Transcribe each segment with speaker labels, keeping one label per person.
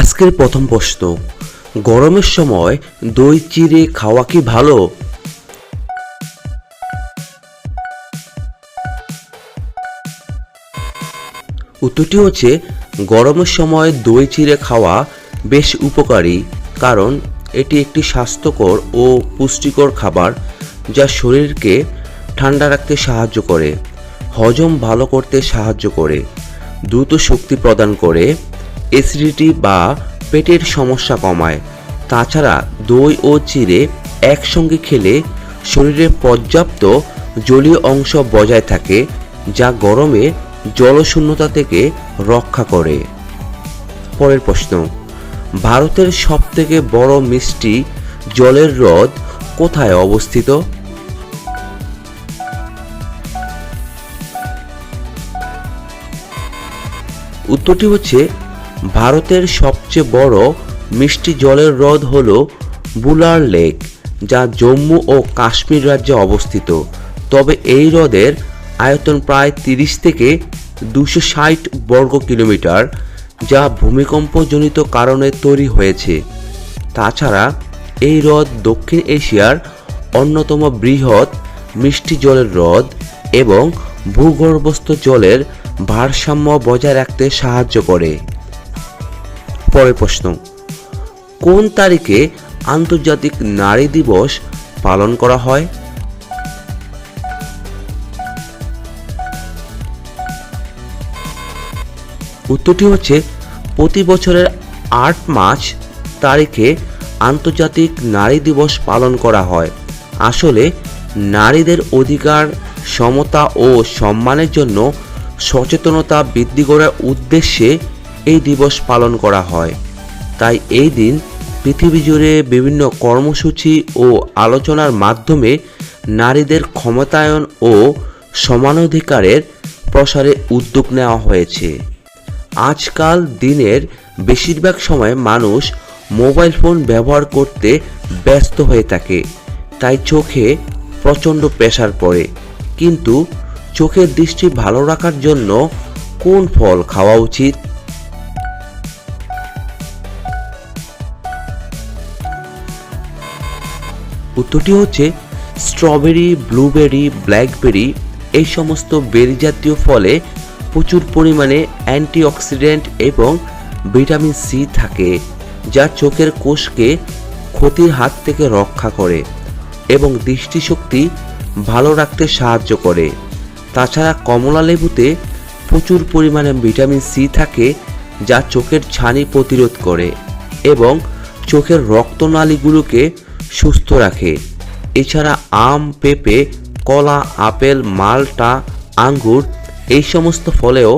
Speaker 1: আজকের প্রথম প্রশ্ন, গরমের সময় দই চিড়ে খাওয়া কি ভালো? উত্তরটি হচ্ছে, গরমের সময় দই চিড়ে খাওয়া বেশ উপকারী, কারণ এটি একটি স্বাস্থ্যকর ও পুষ্টিকর খাবার যা শরীরকে ঠান্ডা রাখতে সাহায্য করে, হজম ভালো করতে সাহায্য করে, দ্রুত শক্তি প্রদান করে অ্যাসিডিটি বা পেটের সমস্যা কমায়। তাছাড়া দই ও চিড়ে একসঙ্গে খেলে শরীরে পর্যাপ্ত জলীয় অংশ বজায় থাকে, যা গরমে জলশূন্যতা থেকে রক্ষা করে। পরের প্রশ্ন, ভারতের সবথেকে বড় মিষ্টি জলের হ্রদ কোথায় অবস্থিত? উত্তরটি হচ্ছে ভারতের সবচেয়ে বড় মিষ্টি জলের হ্রদ হল বুলার লেক, যা জম্মু ও কাশ্মীর রাজ্যে অবস্থিত। তবে এই হ্রদের আয়তন প্রায় তিরিশ থেকে দুশো ষাট বর্গ কিলোমিটার, যা ভূমিকম্পজনিত কারণে তৈরি হয়েছে। তাছাড়া এই হ্রদ দক্ষিণ এশিয়ার অন্যতম বৃহৎ মিষ্টি জলের হ্রদ এবং ভূগর্ভস্থ জলের ভারসাম্য বজায় রাখতে সাহায্য করে। পরের প্রশ্ন। কোন তারিখে আন্তর্জাতিক নারী দিবস পালন করা হয়? উত্তরটি হচ্ছে, প্রতি বছরের আট মার্চ তারিখে আন্তর্জাতিক নারী দিবস পালন করা হয়। আসলে, নারীদের অধিকার, সমতা ও সম্মানের জন্য সচেতনতা বৃদ্ধি করার উদ্দেশ্যে এই দিবস পালন করা হয়। তাই এই দিন পৃথিবী জুড়ে বিভিন্ন কর্মসূচি ও আলোচনার মাধ্যমে নারীদের ক্ষমতায়ন ও সমানাধিকারের প্রসারে উদ্যোগ নেওয়া হয়েছে। আজকাল দিনের বেশিরভাগ সময় মানুষ মোবাইল ফোন ব্যবহার করতে ব্যস্ত হয়ে থাকে। তাই চোখে প্রচণ্ড প্রেসার পড়ে। কিন্তু চোখের দৃষ্টি ভালো রাখার জন্য কোন ফল খাওয়া উচিত? উত্তরটি হচ্ছে স্ট্রবেরি, ব্লুবেরি, ব্ল্যাকবেরি, এই সমস্ত বেরি জাতীয় ফলে প্রচুর পরিমাণে অ্যান্টিঅক্সিডেন্ট এবং ভিটামিন সি থাকে, যা চোখের কোষকে ক্ষতির হাত থেকে রক্ষা করে এবং দৃষ্টিশক্তি ভালো রাখতে সাহায্য করে। তাছাড়া কমলা লেবুতে প্রচুর পরিমাণে ভিটামিন সি থাকে, যা চোখের ছানি প্রতিরোধ করে এবং চোখের রক্তনালীগুলোকে সুস্থ রাখে। এছাড়া আম, পেঁপে, কলা, আপেল, মালটা, আঙ্গুর এই সমস্ত ফলেও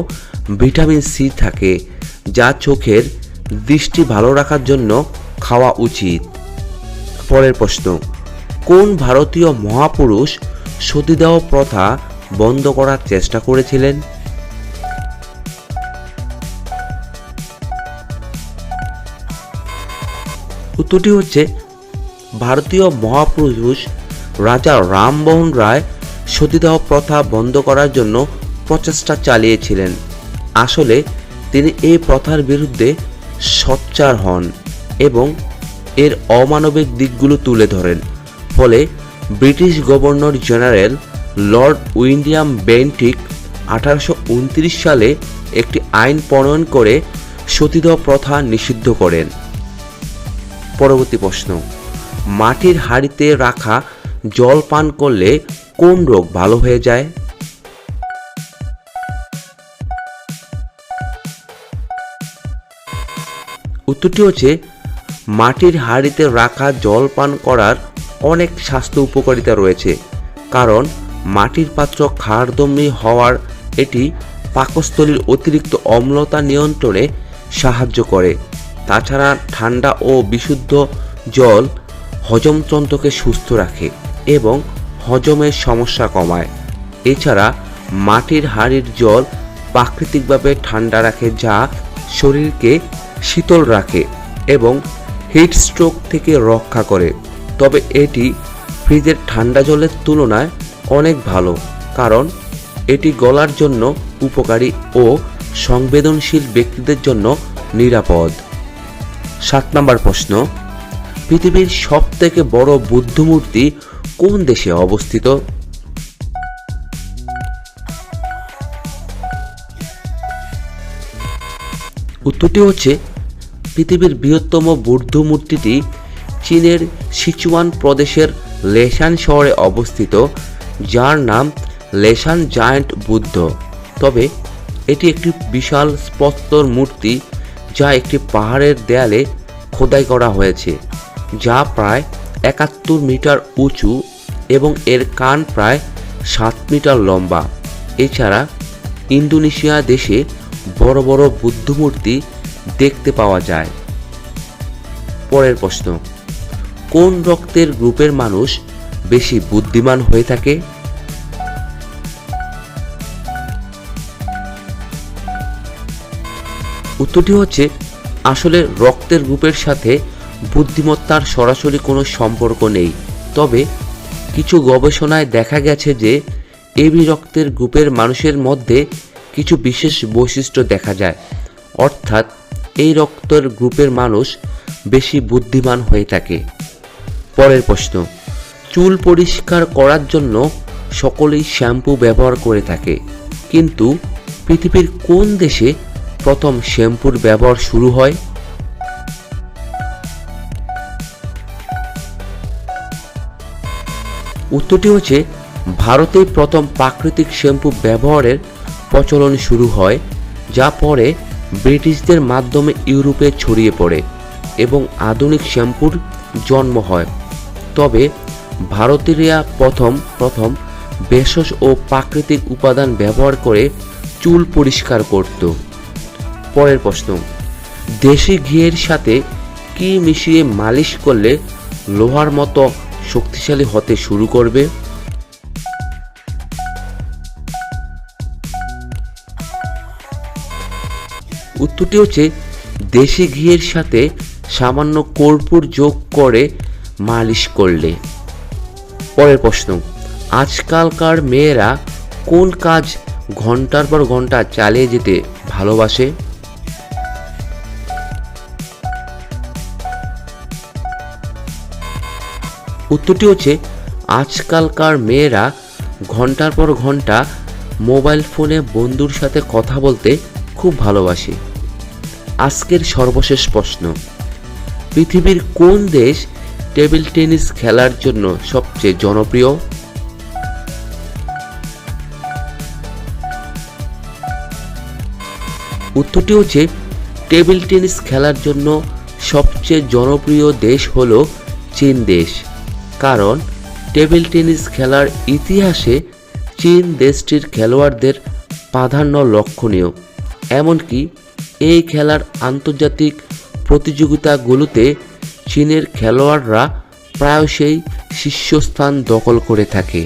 Speaker 1: ভিটামিন সি থাকে, যা চোখের দৃষ্টি ভালো রাখার জন্য খাওয়া উচিত। পরের প্রশ্ন, কোন ভারতীয় মহাপুরুষ সতীদাহ প্রথা বন্ধ করার চেষ্টা করেছিলেন? উত্তরটি হচ্ছে ভারতীয় মহাপুরুষ রাজা রামমোহন রায় সতীদাহ প্রথা বন্ধ করার জন্য প্রচেষ্টা চালিয়েছিলেন। আসলে তিনি এই প্রথার বিরুদ্ধে সোচ্চার হন এবং এর অমানবিক দিকগুলো তুলে ধরেন। ফলে British governor general Lord William Bentinck আঠারোশো উনত্রিশ সালে একটি আইন প্রণয়ন করে সতীদাহ প্রথা নিষিদ্ধ করেন। পরবর্তী প্রশ্ন। মাটির হাঁড়িতে রাখা জল পান করলে কোন রোগ ভালো হয়ে যায়? উত্তরটি হচ্ছে, মাটির হাঁড়িতে রাখা জল পান করার অনেক স্বাস্থ্য উপকারিতা রয়েছে, কারণ মাটির পাত্র খারদমি হওয়ার এটি পাকস্থলীর অতিরিক্ত অম্লতা নিয়ন্ত্রণে সাহায্য করে। তাছাড়া ঠান্ডা ও বিশুদ্ধ জল হজমতন্ত্রকে সুস্থ রাখে এবং হজমের সমস্যা কমায়। এছাড়া মাটির হাঁড়ির জল প্রাকৃতিকভাবে ঠান্ডা রাখে যা শরীরকে শীতল রাখে এবং হিট স্ট্রোক থেকে রক্ষা করে। তবে এটি ফ্রিজের ঠান্ডা জলের তুলনায় অনেক ভালো, কারণ এটি গলার জন্য উপকারী ও সংবেদনশীল ব্যক্তিদের জন্য নিরাপদ। সাত নম্বর প্রশ্ন পৃথিবীর সব থেকে বড় বুদ্ধ মূর্তি কোন দেশে অবস্থিত? উত্তরটি হচ্ছে, পৃথিবীর বৃহত্তম বৌদ্ধ মূর্তিটি চীনের সিচুয়ান প্রদেশের লেসান শহরে অবস্থিত, যার নাম লেসান জায়ান্ট বুদ্ধ। তবে এটি একটি বিশাল স্পস্তর মূর্তি যা একটি পাহাড়ের দেয়ালে খোদাই করা হয়েছে। যা প্রায় একাত্তর মিটার উঁচু এবং এর কান প্রায় সাত মিটার লম্বা। এছাড়া ইন্দোনেশিয়া দেশে বড় বড় বুদ্ধমূর্তি দেখতে পাওয়া যায়। পরের প্রশ্ন, কোন রক্তের গ্রুপের মানুষ বেশি বুদ্ধিমান হয়ে থাকে? উত্তরটি হচ্ছে আসলে রক্তের গ্রুপের সাথে বুদ্ধিমত্তার সরাসরি কোনো সম্পর্ক নেই। তবে কিছু গবেষণায় দেখা গেছে যে এবি রক্তের গ্রুপের মানুষের মধ্যে কিছু বিশেষ বৈশিষ্ট্য দেখা যায়। অর্থাৎ এই রক্তের গ্রুপের মানুষ বেশি বুদ্ধিমান হয়ে থাকে। পরের প্রশ্ন, চুল পরিষ্কার করার জন্য সকলেই শ্যাম্পু ব্যবহার করে থাকে। কিন্তু পৃথিবীর কোন দেশে প্রথম শ্যাম্পুর ব্যবহার শুরু হয়? উত্তরটি হচ্ছে, ভারতেই প্রথম প্রাকৃতিক শ্যাম্পু ব্যবহারের প্রচলন শুরু হয়, যা পরে ব্রিটিশদের মাধ্যমে ইউরোপে ছড়িয়ে পড়ে এবং আধুনিক শ্যাম্পুর জন্ম হয়। তবে ভারতীয়রা প্রথম প্রথম ভেষজ ও প্রাকৃতিক উপাদান ব্যবহার করে চুল পরিষ্কার করত। পরের প্রশ্ন, দেশি ঘিয়ের সাথে কি মিশিয়ে মালিশ করলে লোহার মতো শক্তিশালী হতে শুরু করবে। উত্তরটি হচ্ছে, দেশি ঘিয়ের সাথে সামান্য কর্পূর যোগ করে মালিশ করলে। পরের প্রশ্ন, আজকালকার মেয়েরা কোন কাজ ঘণ্টার পর ঘণ্টা চালিয়ে যেতে ভালোবাসে? উত্তরটি হচ্ছে, আজকালকার মেয়েরা ঘণ্টার পর ঘণ্টা মোবাইল ফোনে বন্ধুর সাথে কথা বলতে খুব ভালোবাসে। আজকের সর্বশেষ প্রশ্ন, পৃথিবীর কোন দেশ টেবিল টেনিস খেলার জন্য সবচেয়ে জনপ্রিয়? উত্তরটি হচ্ছে, টেবিল টেনিস খেলার জন্য সবচেয়ে জনপ্রিয় দেশ হল চীন দেশ। কারণ টেবিল টেনিস খেলার ইতিহাসে চীন দেশটির খেলোয়াড়দের প্রাধান্য লক্ষণীয়। এমনকি এই খেলার আন্তর্জাতিক প্রতিযোগিতাগুলোতে চীনের খেলোয়াড়রা প্রায়শই শীর্ষস্থান দখল করে থাকে।